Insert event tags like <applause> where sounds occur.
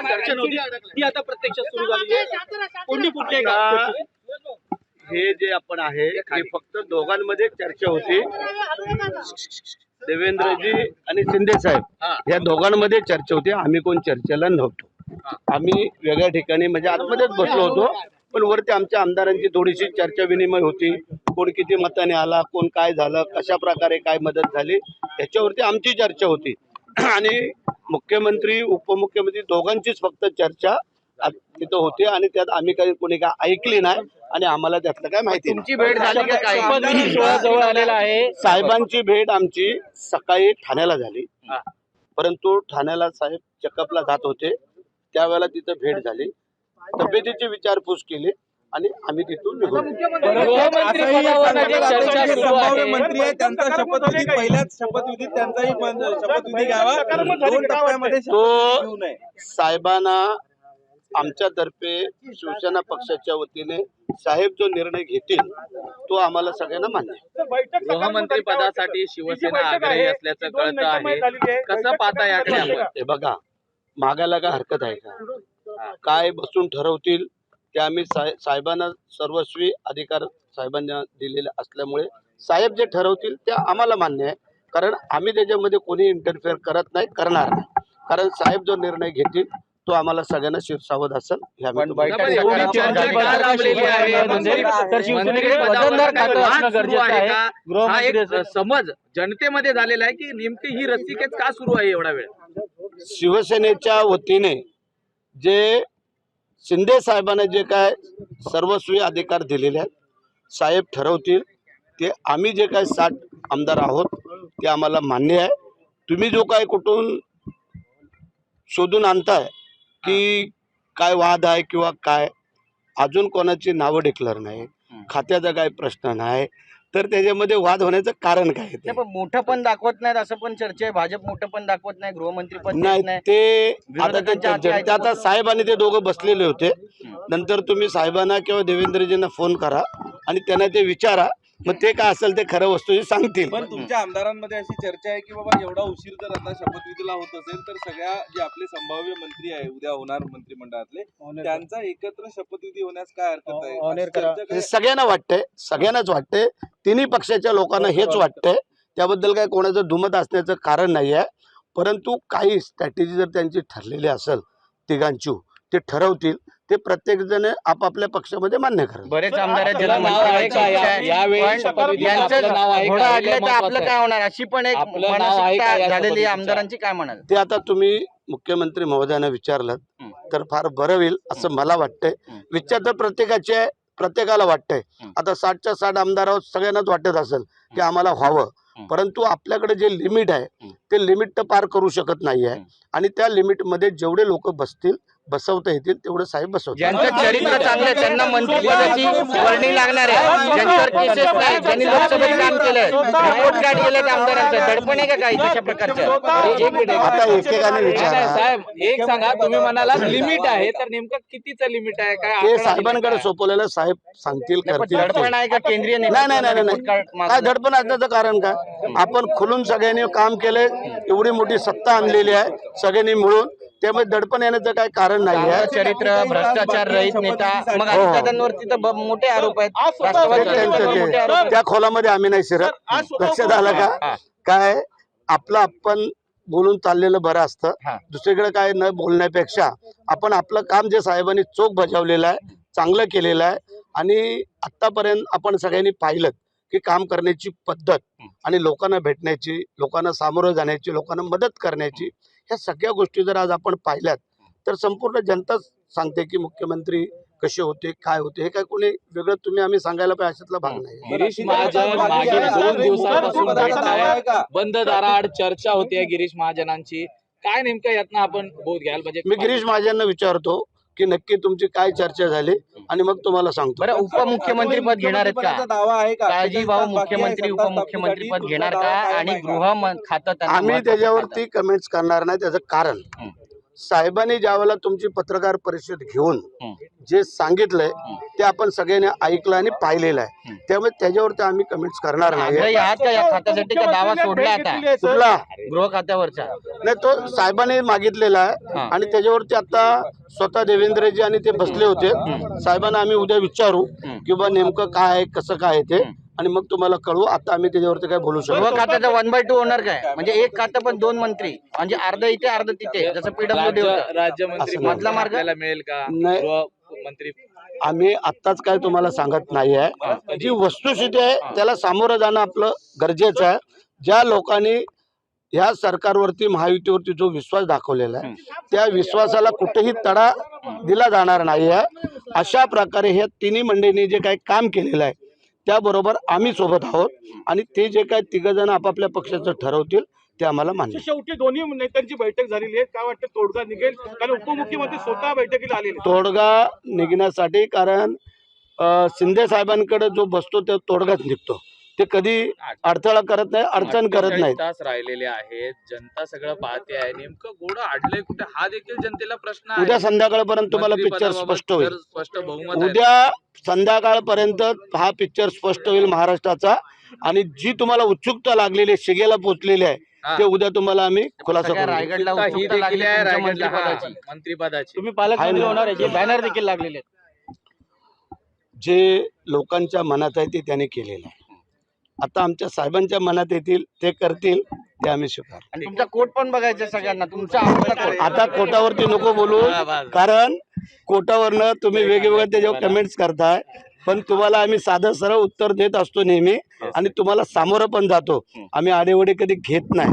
चर्चा नव्हती ती आता प्रत्यक्षात सुरू झाली आहे. फुटली आहे का हे जे आपण आहे हे फक्त दोघांमध्ये चर्चा होती. देवेंद्रजी आणि शिंदे साहेब या दोघांमध्ये चर्चा होती. आम्ही कोण चर्चेला नव्हतो. आम्ही वेगळ्या ठिकाणी म्हणजे आतमध्येच बसलो होतो. पण वरती आमच्या आमदारांची थोडीशी चर्चा विनिमय होती. कोण किती मताने आला कोण काय झालं कशा प्रकारे काय मदत झाली याच्यावरती आमची चर्चा होती. <clears throat> आणि मुख्यमंत्री उपमुख्यमंत्री दोघांचीच फक्त चर्चा तिथं होती आणि त्यात आम्ही काही कोणी काय ऐकली नाही आणि आम्हाला त्यातलं काय माहिती. तुमची भेट झाली जवळ आलेला आहे. साहेबांची भेट आमची सकाळी ठाण्याला झाली. परंतु ठाण्याला साहेब चेकअपला जात होते. त्यावेळेला तिथं भेट झाली. तब्येतीची विचारपूस केली. आणि आम्ही तिथून मंत्री आहे त्यांचा शपथविधी पहिल्याच शपथविधीत त्यांचाही शपथविधी घ्यावा. नये साहेबांना आमच्यातर्फे शिवसेना पक्षाच्या वतीने साहेब जो निर्णय घेतील तो आम्हाला सगळ्यांना मान्य गृहमंत्री पदासाठी शिवसेना आग्रही असल्याचं कळतं आहे. कसं पाहता याकडे हे बघा मागायला काय हरकत आहे का? काय बसून ठरवतील? ते आम्ही साहे- साहेबांना सर्वस्वी अधिकार साहेबांना दिलेले असल्यामुळे साहेब जे ठरवतील ते आम्हाला मान्य आहे. कारण आम्ही त्याच्यामध्ये कोणी इंटरफेअर करत नाही करणार नाही. कारण साहेब जो निर्णय घेतील तो आम्हाला सगळ्यांना असेल? हा एक गृहमंत्री समज जनतेमध्ये झालेला आहे की नेमकी ही रस्तिकेच का सुरू आहे एवढा वेळ? शिवसेनेच्या वतीने जे शिंदे साहेबांना जे काय सर्वस्वी अधिकार दिलेले आहेत साहेब ठरवतील ते आम्ही जे काय साठ आमदार आहोत ते आम्हाला मान्य आहे. तुम्ही जो काय कुठून शोधून आणताय की काय वाद आहे किंवा काय अजून कोणाची नावं डिक्लेअर नाही खात्याचा काय प्रश्न नाही तर त्याच्यामध्ये वाद होण्याचं कारण काय ते? नाही, पण मोठं पण दाखवत नाहीत असं पण चर्चा आहे. भाजप मोठं पण दाखवत नाही गृहमंत्री देत नाही. ते आता ते विरोधकांच्या ते आता साहेब आणि ते दोघं बसलेले होते. नंतर तुम्ही साहेबांना किंवा देवेंद्रजींना फोन करा आणि त्यांना ते विचारा. मग ते काय असेल ते खरं वस्तू सांगतील. पण तुमच्या आमदारांमध्ये अशी चर्चा आहे की बाबा एवढा उशीर जर आता शपथविधीला होत असेल तर सगळ्या जे आपले संभाव्य मंत्री आहे उद्या होणार मंत्रिमंडळातले त्यांचा एकत्र शपथविधी होण्यास काय हरकत आहे? हे सगळ्यांना वाटतंय सगळ्यांनाच वाटतंय. तिन्ही पक्षाच्या लोकांना हेच वाटतंय. त्याबद्दल काय कोणाचं दुमत असण्याचं कारण नाही आहे. परंतु काही स्ट्रॅटेजी जर त्यांची ठरलेली असेल तिघांची ते ठरवतील. ते प्रत्येकजण आपापल्या पक्षामध्ये मान्य करेल बरेच आपलं हे. काय होणार अशी पण एक झालेली? आमदारांची काय म्हणाल ते आता तुम्ही मुख्यमंत्री महोदयांना विचारलं. तर फार बरं होईल असं मला वाटतंय. विचार तर प्रत्येकाचे आहे, प्रत्येकाला वाटतंय. आता साठच्या साठ आमदार आहोत सगळ्यांनाच वाटत असेल की आम्हाला व्हावं. परंतु आपल्याकडे जे लिमिट आहे. ते लिमिट तर पार करू शकत नाही आहे. आणि त्या लिमिटमध्ये जेवढे लोक बसतील बसवता येतील तेवढे साहेब बसवतील. ज्यांचं चरित्र चांगलं त्यांना मंत्रिपदाची वर्णी लागणार आहे. ज्यांच्यावर केसेस नाही ज्यांनी लोकसभेत काम केलंय रिपोर्ट कार्ड गेले त्या आमदारांचं. दडपण आहे का काही तशा प्रकारचं? एक मिनिट. आता एकेकाने नाही, विचारा. नाही, साहेब एक सांगा तुम्ही म्हणाला लिमिट आहे तर नेमकं कितीचं लिमिट आहे? काय ते साहेबांकडे? सोपवलेलं साहेब सांगतील करतील. दडपण आहे का केंद्रीय नाही नाही नाही नाही काय? धडपण असण्याचं कारण काय? आपण खुलून सगळ्यांनी काम केलंय एवढी मोठी सत्ता आणलेली आहे सगळ्यांनी मिळून त्यामुळे दडपण येण्याचं काय कारण नाही आहे. चरित्र भ्रष्टाचार रहित नेता. मग हो. दादांवरती तर मोठे आरोप आहेत. ते राष्ट्रवादी त्यांचं काँग्रेसवर मोठे आरोप ते- त्या खोलामध्ये आम्ही नाही शिरत. लक्षात आलं का? काय? आपलं आपण बोलून चाललेलं बरं असतं. हा. दुसरीकडे काय न बोलण्यापेक्षा आपण आपलं काम जे साहेबांनी चोख बजावलेलं आहे चांगलं केलेलं आहे आणि आतापर्यंत आपण सगळ्यांनी पाहिलं की काम करण्याची पद्धत आणि लोकांना भेटण्याची लोकांना सामोरं जाण्याची लोकांना मदत करण्याची ह्या सगळ्या गोष्टी जर आज आपण पाहिल्यात तर संपूर्ण जनता सांगते की मुख्यमंत्री कसे होते काय होते हे काय कोणी वेगळं तुम्ही आम्ही सांगायला पाहिजे अशातला भाग नाही. गिरीश महाजन मागील दोन दिवसापासून भेट आहे. बंद दाराआड चर्चा होते गिरीश महाजनांची. काय नेमकं यातनं आपण बोध घ्याल म्हणजे मी गिरीश महाजनना विचारतो की नक्की तुमची काय चर्चा झाली आणि मग तुम्हाला सांगतो बरं उपमुख्यमंत्री पद घेणार आहेत का दावा आहे का काळजी भाऊ मुख्यमंत्री उपमुख्यमंत्री पद घेणार का आणि? गृह खातं त्यांना आम्ही त्याच्यावरती. कमेंट्स करणार नाही त्याचं कारण. साहेबांनी ज्यावेळेला तुमची पत्रकार परिषद घेऊन. जे सांगितलंय ते आपण सगळ्यांनी ऐकलं आणि पाहिलेलं आहे. त्यामुळे त्याच्यावरती आम्ही कमेंट्स करणार नाही दावा सोडला कुठला? गृह खात्यावरचा नाही तो साहेबांनी मागितलेला आहे हा. आणि त्याच्यावरती आता स्वतः देवेंद्रजी आणि ते बसले होते. साहेबांना आम्ही उद्या विचारू. की बा नेमकं काय आहे कसं काय आहे ते. आणि मग तुम्हाला कळवू आता आम्ही त्याच्यावरती काय बोलू शकतो खात्याचा वन बाय टू होणार काय? म्हणजे एक खातं पण दोन मंत्री. म्हणजे अर्ध इथे अर्ध तिथे जसं पीडब्ल्यूडी राज्य राज्यमंत्री असं मधला मार्ग? आपल्याला मिळेल का? नाही. गृहमंत्री आम्ही आत्ताच काय तुम्हाला सांगत नाही आहे. जी वस्तुस्थिती आहे त्याला सामोरं जाणं आपलं गरजेचं आहे. ज्या लोकांनी ह्या सरकारवरती महायुतीवरती जो विश्वास दाखवलेला आहे त्या विश्वासाला कुठेही तडा दिला जाणार नाही आहे अशा प्रकारे ह्या तिन्ही मंडळींनी जे काही काम केलेलं आहे त्याबरोबर आम्ही सोबत आहोत आणि ते जे काय तिघजण आपापल्या पक्षाचं ठरवतील ते आम्हाला मान्य. शेवटी दोन्ही नेत्यांची बैठक झालेली आहे काय वाटतं तोडगा निघेल कारण उपमुख्यमंत्री स्वतः बैठकीला आलेले आहेत. तोडगा निघण्यासाठी कारण शिंदे साहेबांकडे जो बसतो तो तोडगाच निघतो ते कधी अडथळा करत नाही अडचण करत 48 नाहीत. तास राहिलेले आहेत. जनता सगळं पाहते आहे. नेमकं घोडं अडलंय कुठे? हा देखील जनतेला प्रश्न उद्या संध्याकाळपर्यंत तुम्हाला पिक्चर स्पष्ट होईल. स्पष्ट बहुमत. उद्या संध्याकाळपर्यंत हा पिक्चर स्पष्ट होईल महाराष्ट्राचा. आणि जी तुम्हाला उत्सुकता लागलेली आहे शिगेला पोचलेली आहे. ते उद्या तुम्हाला आम्ही खुलासा करू. रायगडला मंत्रिपदाची तुम्ही पालकमंत्री. होणार आहे बॅनर देखील लागलेले आहेत. जे लोकांच्या मनात आहे ते त्याने केलेलं आहे. आता आमच्या साहेबांच्या मनात येतील ते करतील ते आम्ही स्वीकार. आणि तुमचा कोट पण बघायचा सगळ्यांना. तुमचा आता कोटावरती नको बोलू कारण कोटावरनं तुम्ही वेगवेगळ्या त्याच्यावर कमेंट्स करताय पण तुम्हाला आम्ही साधं सरळ उत्तर देत असतो नेहमी आणि तुम्हाला सामोरं पण जातो. आम्ही आडेवडे कधी घेत नाही.